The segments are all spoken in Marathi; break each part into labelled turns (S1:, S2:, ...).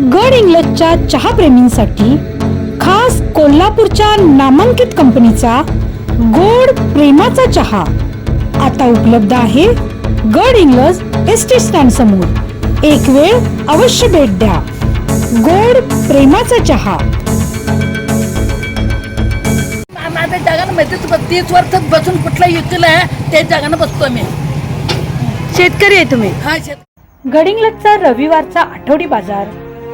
S1: गड इंग्लजच्या चहाप्रेमींसाठी खास कोल्हापूरच्या नामांकित कंपनीचा गोड प्रेमाचा चहा आता उपलब्ध आहे गड इंग्लज एस टी स्टँड समोर. एक वेळ अवश्य भेट द्या. गोड प्रेमाचा चहा.
S2: माझ्या जगानं माहितीच बस तीस वर्षात बसून कुठला युतीला आहे त्या जगानं बसतो मी
S1: शेतकरी आहे तुम्ही.
S2: हा शेत
S1: गडिंग्लजचा रविवारचा आठवडी बाजार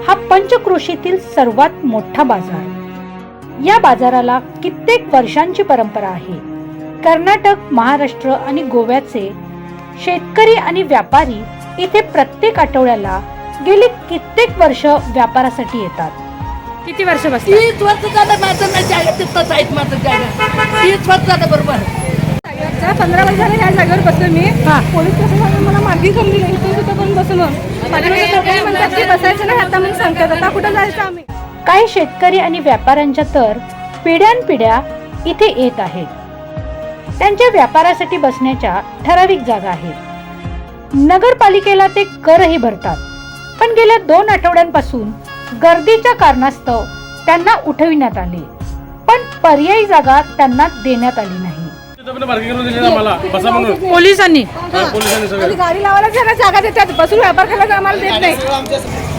S1: हा पंचक्रोशीतील सर्वात मोठा बाजार. या बाजाराला कित्येक वर्षांची परंपरा आहे. कर्नाटक महाराष्ट्र आणि गोव्याचे शेतकरी आणि व्यापारी इथे प्रत्येक आठवड्याला गेली कित्येक वर्ष व्यापारासाठी येतात. किती वर्ष बसतात?
S2: तीस वर्ष झालं माझं नाही जागा तिथंच आहेत माझं जागा तीस वर्ष झालं बरोबर.
S3: पंधरा वर्ष झाले ह्या जागेवर बसले मी. पोलीस प्रशासनाने मला करली नाही पण बसून म्हणतात की बसायचं नाही आता म्हणून सांगतात आता कुठं जायचं आम्ही?
S1: काही शेतकरी आणि व्यापाऱ्यांच्या तर पिढ्यानपिढ्या इथे येत आहेत. त्यांच्या व्यापारासाठी बसण्याच्या ठराविक जागा आहेत. नगरपालिकेला ते करही भरतात. पण गेल्या दोन आठवड्यांपासून गर्दीच्या कारणास्तव त्यांना उठविण्यात आले. पण पर्यायी जागा त्यांना देण्यात आली नाही.
S4: मार्केट करून दिली आम्हाला. बसा म्हणून.
S1: पोलिसांनी.
S4: हा,
S3: गाडी लावायला ज्यांना जागा देतात. बसून व्यापार करायला आम्हाला देत नाही.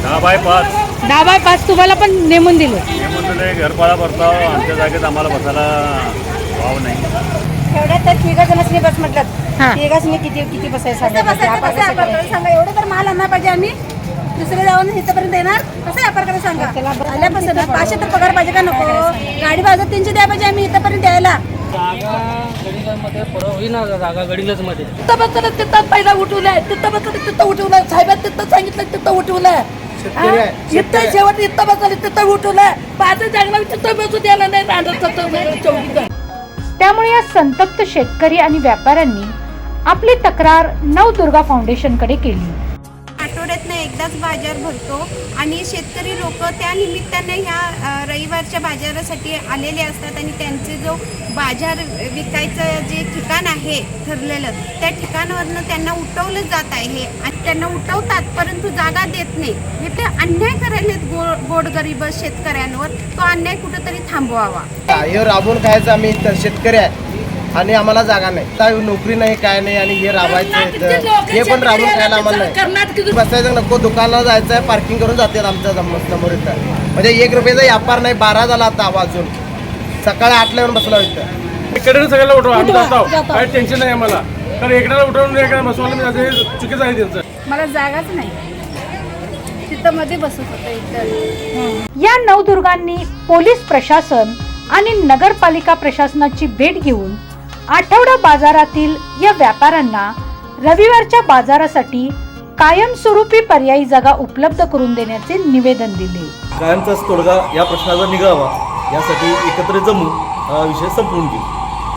S4: दहा बाय पाच
S1: दहा बाय पाच तुम्हाला पण नेमून दिले.
S4: हे म्हणून घरपाळा भरता आमच्या जागेत आम्हाला बसायला वाव नाही.
S5: एवढ्या तर तिघा जणांनी बस. म्हटलं. तिघांनी किती किती बसायचं
S3: कसं
S5: सांगा?
S3: एवढं तर माल आणला पाहिजे आम्ही. दुसरे जाऊन इथपर्यंत येणार. कसं व्यापार करायला सांगा? आल्यापासून पाचशे तर पगार पाहिजे का नको? गाडी भाजत तीनशे द्या पाहिजे आम्ही इथपर्यंत यायला.
S2: तिथं बसलं तिथं पहिला उठवलाय. तिथं बसलं तिथं उठवलाय. साहेबात तिथं सांगितलं तिथं उठवलाय. इथं शेवट इथं बसलं तिथं उठवलाय. माझं जागला तिथं बसू द्यायला नाही राहणार चौकीचं
S1: त्यामुळे या संतप्त शेतकरी आणि व्यापाऱ्यांनी आपली तक्रार नवदुर्गा फाउंडेशनकडे केली.
S6: आठवड्यातनं एकदाच बाजार भरतो आणि शेतकरी लोक त्या निमित्ताने ह्या रविवारच्या बाजारासाठी आलेले असतात आणि त्यांचे जो बाजार विकायचं जे ठिकाण आहे ठरलेलं त्या ठिकाणावरनं त्यांना उठवलं जात आहे आणि त्यांना उठवतात परंतु जागा देत नाही. हे ते अन्याय करायलेत गो गोडगरीब शेतकऱ्यांवर तो अन्याय कुठंतरी थांबवावा.
S7: राबून खायचा आम्ही शेतकरी आहे. आणि आम्हाला जागा नाही. नोकरी नाही काय नाही आणि हे राबायचं. हे पण राबून खायला आम्हाला नाही. बसायचं नको दुकानाला जायचं आहे पार्किंग करून जातात आमच्यासमोर इथं. म्हणजे एक रुपयाचा व्यापार नाही बारा झाला आता वाजून. सकाळी आठला येऊन बसला इथं.
S4: इकडे सगळ्याला उठवा आम्ही जातो. काय टेन्शन नाही आम्हाला. तर एकड्याला उठवून एकडे बसवायला चुकीचं आहे त्यांचं.
S3: मला जागाच नाही. तिथं मध्ये बसत होतं इथं.
S1: या नवदुर्गांनी पोलीस प्रशासन आणि नगरपालिका प्रशासनाची भेट घेऊन आठवडा बाजारातील या व्यापाऱ्यांना रविवारच्या बाजारासाठी कायमस्वरूपी पर्यायी जागा उपलब्ध करून देण्याचे निवेदन दिले.
S8: कायमचाच तोडगा या प्रश्नाचा निघावा यासाठी एकत्र जमून हा विषय संपवून घेऊ.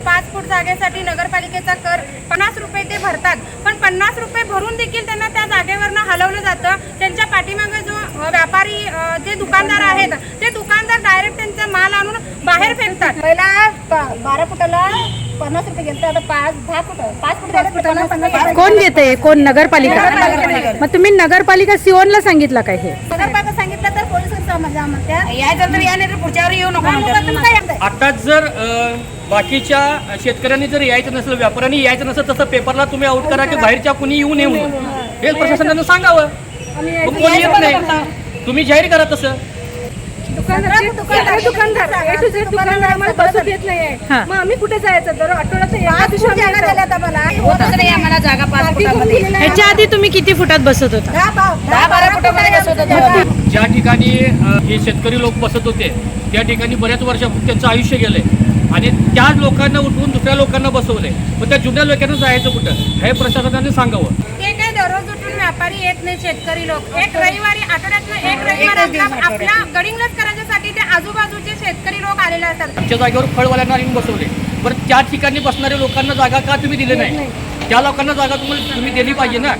S6: पाच फूट जागेसाठी नगरपालिकेचा कर पन्नास रुपये ते भरतात. पण पन्नास रुपये भरून देखील त्यांना त्या जागेवरनं हलवलं जातं. त्यांच्या पाठीमागे जो व्यापारी जे दुकानदार आहेत ते दुकानदार डायरेक्ट त्यांचा माल आणून बाहेर फेकतात.
S3: पहिला बारा फुटाला पन्नास रुपये घेतले आता पाच दहा फुट पाच फुट झाले पन्नास.
S1: कोण घेते कोण नगरपालिका?
S3: नगरपालिका.
S1: मग तुम्ही नगरपालिका सिओनला सांगितलं काय हे?
S3: नगरपालिका सांगितलं तर पोलीस म्हणत्या
S5: यायचं तर या नाही तर पुढच्यावर येऊ नको म्हणतात.
S3: काय म्हणताय?
S9: जर अ, बाकीच्या शेतकऱ्यांनी जर यायचं नसेल व्यापाऱ्यांनी यायचं नसेल तसं पेपरला तुम्ही आउट करा की बाहेरच्या कुणी येऊ नये म्हणून. हे प्रशासनानं सांगावं. मग कोणी येत नाही. तुम्ही जाहीर करा तसं.
S3: दुकानदार दुकानदार दुकानदार A to Z दुकानदार आम्हाला बसू देत नाहीये. मग आम्ही कुठे जायचं? दर आठवड्यात एका दिवशी आम्ही येतो.
S5: होतच नाही आम्हाला जागा पाच
S3: बाकी कोण
S5: फुटामध्ये
S3: दिलेलं आहे?
S1: ह्याच्या आधी तुम्ही किती फुटात बसत होता?
S3: दहा बा-
S5: दहा बारा फुटामध्ये बसवत होतो.
S9: ज्या ठिकाणी अ, हे शेतकरी लोक बसत होते त्या ठिकाणी बऱ्याच वर्षापूर्वी त्यांचं आयुष्य गेलंय. आणि त्याच लोकांना उठवून दुसऱ्या लोकांना बसवलंय. मग त्या जुन्या लोकांना जायचं कुठं? हे प्रशासनाने सांगावं.
S6: ते व्यापारी येत नाही शेतकरी लोक. एक रविवारी आठवड्यातनं एक रविवार आपला आपला गडिंगलच करायच्यासाठी ते आजूबाजूचे शेतकरी लोक आलेले असतात.
S9: आमच्या जागेवर फळवाल्यांना आणून बसवले. बरं त्या ठिकाणी बसणाऱ्या लोकांना जागा का तुम्ही दिली नाही. त्या लोकांना जागा तुम्हाला तुम्ही दिली पाहिजे ना?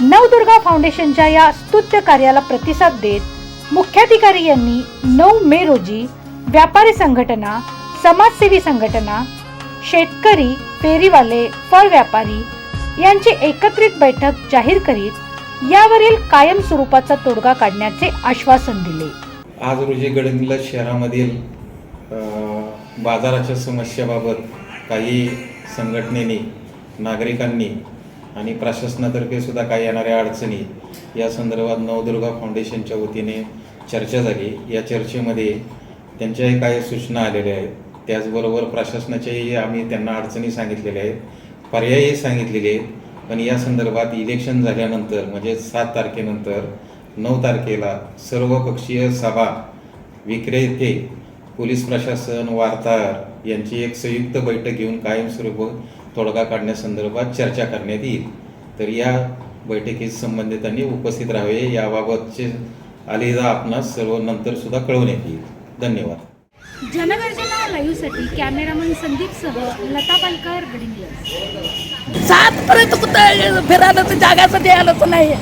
S1: नवदुर्गा फाउंडेशनच्या या स्तुत्य कार्याला प्रतिसाद देत मुख्याधिकारी यांनी नऊ मे रोजी व्यापारी संघटना समाजसेवी संघटना शेतकरी फेरीवाले फळ व्यापारी यांची एकत्रित बैठक जाहीर करीत यावरील कायम स्वरूपाचा तोडगा काढण्याचे आश्वासन दिले.
S10: आज रोजी गडहिंग्लज शहरामधील बाजाराच्या समस्याबाबत काही संघटनेने नागरिकांनी आणि प्रशासनातर्फे सुद्धा काही येणाऱ्या अडचणी या संदर्भात नवदुर्गा फाउंडेशनच्या वतीने चर्चा झाली. या चर्चेमध्ये त्यांच्याही काही सूचना आलेल्या आहेत. त्याचबरोबर प्रशासनाच्याही आम्ही त्यांना अडचणी सांगितलेल्या आहेत. पर्यायही सांगितलेले पण या संदर्भात इलेक्शन झाल्यानंतर म्हणजे सात तारखेनंतर नऊ तारखेला सर्वपक्षीय सभा विक्रेते पोलीस प्रशासन वार्ताहर यांची एक संयुक्त बैठक घेऊन कायमस्वरूप तोडगा काढण्यासंदर्भात चर्चा करण्यात येईल. तर या बैठकीत संबंधितांनी उपस्थित राहावे याबाबतचे आलेला आपणास सर्व नंतर सुद्धा कळवण्यात येईल. धन्यवाद.
S3: जनगर्जना लाईव्हसाठी कॅमेरामन संदीपसह लता पालकर गडिंग्लज
S2: सात पर्यंत कुठं फिरायला तर जागासाठी आलं तर नाही.